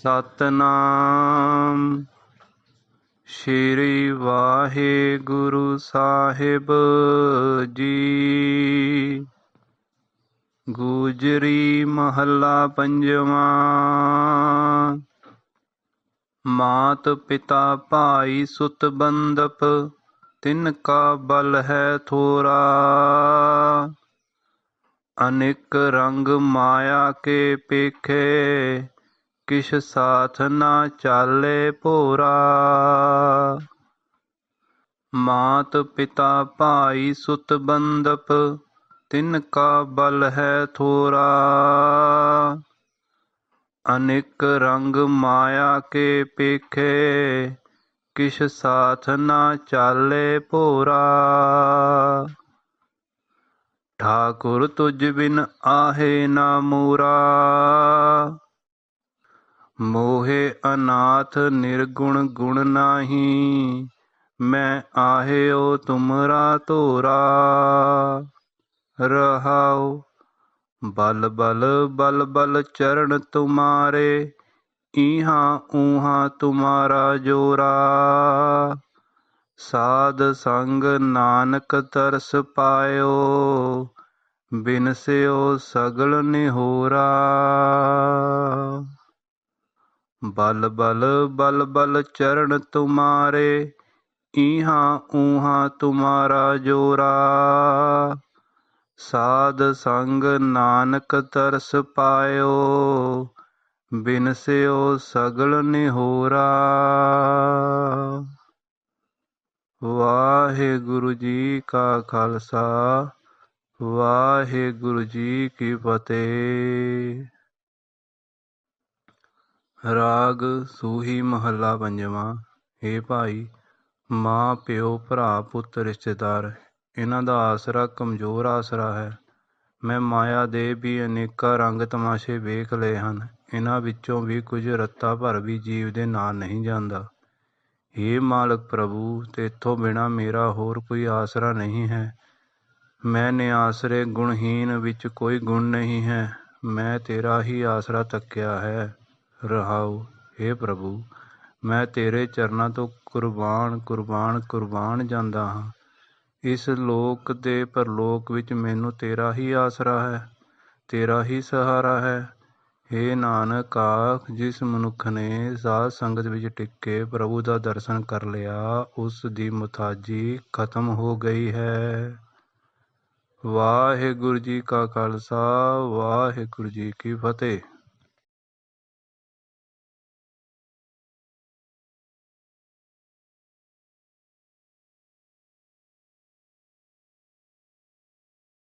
ਸਤਨਾਮ। ਸ਼੍ਰੀ ਵਾਹਿਗੁਰੂ ਸਾਹਿਬ ਜੀ। ਗੁਜਰੀ ਮਹੱਲਾ ਪੰਜਵਾਂ। ਮਾਤ ਪਿਤਾ ਭਾਈ ਸੁਤ ਬੰਦਪ ਤਿਨ ਕਾ ਬਲ ਹੈ ਥੋਰਾ। ਅਨੇਕ ਰੰਗ ਮਾਇਆ ਕੇ ਪੇਖੇ ਕਿਛ ਸਾਥ ਨਾ ਚਾਲੇ ਭੋਰਾ ਮਾਤ ਪਿਤਾ ਭਾਈ ਸੁਤ ਬੰਦਪ ਤਿਨ ਕਾ ਬਲ ਹੈ ਥੋਰਾ ਅਨੇਕ ਰੰਗ ਮਾਇਆ ਕੇ ਪੇਖੇ ਕਿਛ ਸਾਥ ਨਾ ਚਾਲੇ ਭੋਰਾ ਠਾਕੁਰ ਤੁਝ ਬਿਨ ਆਹੇ ਨਾ ਮੂਰਾ ਮੋਹੇ ਅਨਾਥ ਨਿਰਗੁਣ ਗੁਣ ਨਾਹੀ, ਮੈਂ ਆਹਿਓ ਤੁਮਰਾ ਧੋਰਾ। ਰਹਾਉ ਬਲ ਬਲ ਬਲ ਬਲ ਚਰਨ ਤੁਮਾਰੇ, ਈਹਾਂ ਊਹਾਂ ਤੁਮਾਰਾ ਜੋਰਾ। ਸਾਧ ਸੰਗ ਨਾਨਕ ਤਰਸ ਪਾਇਓ ਬਿਨਸਿਓ ਸਗਲ ਨਿਹੋਰਾ। ਬਲ ਬਲ ਬਲ ਬਲ ਚਰਨ ਤੁਮਾਰੇ, ਈਹਾਂ ਊਹਾਂ ਤੁਮਾਰਾ ਜੋਰਾ। ਸਾਧ ਸੰਗ ਨਾਨਕ ਤਰਸ ਪਾਇਓ ਬਿਨਸਿਓ ਸਗਲ ਨਿਹੋਰਾ। ਵਾਹਿਗੁਰੂ ਜੀ ਕਾ ਖਾਲਸਾ, ਵਾਹਿਗੁਰੂ ਜੀ ਕੀ ਫਤਿਹ। ਰਾਗ ਸੂਹੀ ਮਹੱਲਾ ਪੰਜਵਾਂ, ਹੇ ਭਾਈ, ਮਾਂ, ਪਿਓ, ਭਰਾ, ਪੁੱਤ, ਰਿਸ਼ਤੇਦਾਰ, ਇਹਨਾਂ ਦਾ ਆਸਰਾ ਕਮਜ਼ੋਰ ਆਸਰਾ ਹੈ। ਮੈਂ ਮਾਇਆ ਦੇ ਵੀ ਅਨੇਕਾਂ ਰੰਗ ਤਮਾਸ਼ੇ ਵੇਖ ਲਏ ਹਨ। ਇਹਨਾਂ ਵਿੱਚੋਂ ਵੀ ਕੁਝ ਰੱਤਾ ਭਰ ਵੀ ਜੀਵ ਦੇ ਨਾਲ ਨਹੀਂ ਜਾਂਦਾ। ਹੇ ਮਾਲਕ ਪ੍ਰਭੂ ਤੇਥੋਂ ਬਿਨਾ ਮੇਰਾ ਹੋਰ ਕੋਈ ਆਸਰਾ ਨਹੀਂ ਹੈ। ਮੈਂ ਨਿਆਸਰੇ ਗੁਣਹੀਨ ਵਿੱਚ ਕੋਈ ਗੁਣ ਨਹੀਂ ਹੈ। ਮੈਂ ਤੇਰਾ ਹੀ ਆਸਰਾ ਤੱਕਿਆ ਹੈ। ਰਹਾਉ हे ਪ੍ਰਭੂ, ਮੈਂ ਤੇਰੇ ਚਰਨਾਂ ਤੋਂ ਕੁਰਬਾਨ ਕੁਰਬਾਨ ਕੁਰਬਾਨ ਜਾਂਦਾ ਹਾਂ। ਇਸ ਲੋਕ ਦੇ ਪਰਲੋਕ ਵਿੱਚ ਮੈਨੂੰ ਤੇਰਾ ਹੀ ਆਸਰਾ ਹੈ, ਤੇਰਾ ਹੀ ਸਹਾਰਾ ਹੈ। हे ਨਾਨਕ, ਆਖ, ਜਿਸ ਮਨੁੱਖ ਨੇ ਸਾਧ ਸੰਗਤ ਵਿੱਚ ਟਿਕ ਕੇ ਪ੍ਰਭੂ ਦਾ ਦਰਸ਼ਨ ਕਰ ਲਿਆ, ਉਸ ਦੀ ਮੁਤਾਜੀ ਖਤਮ ਹੋ ਗਈ ਹੈ। ਵਾਹਿਗੁਰੂ ਜੀ ਕਾ ਖਾਲਸਾ, ਵਾਹਿਗੁਰੂ ਜੀ ਕੀ ਫਤਿਹ।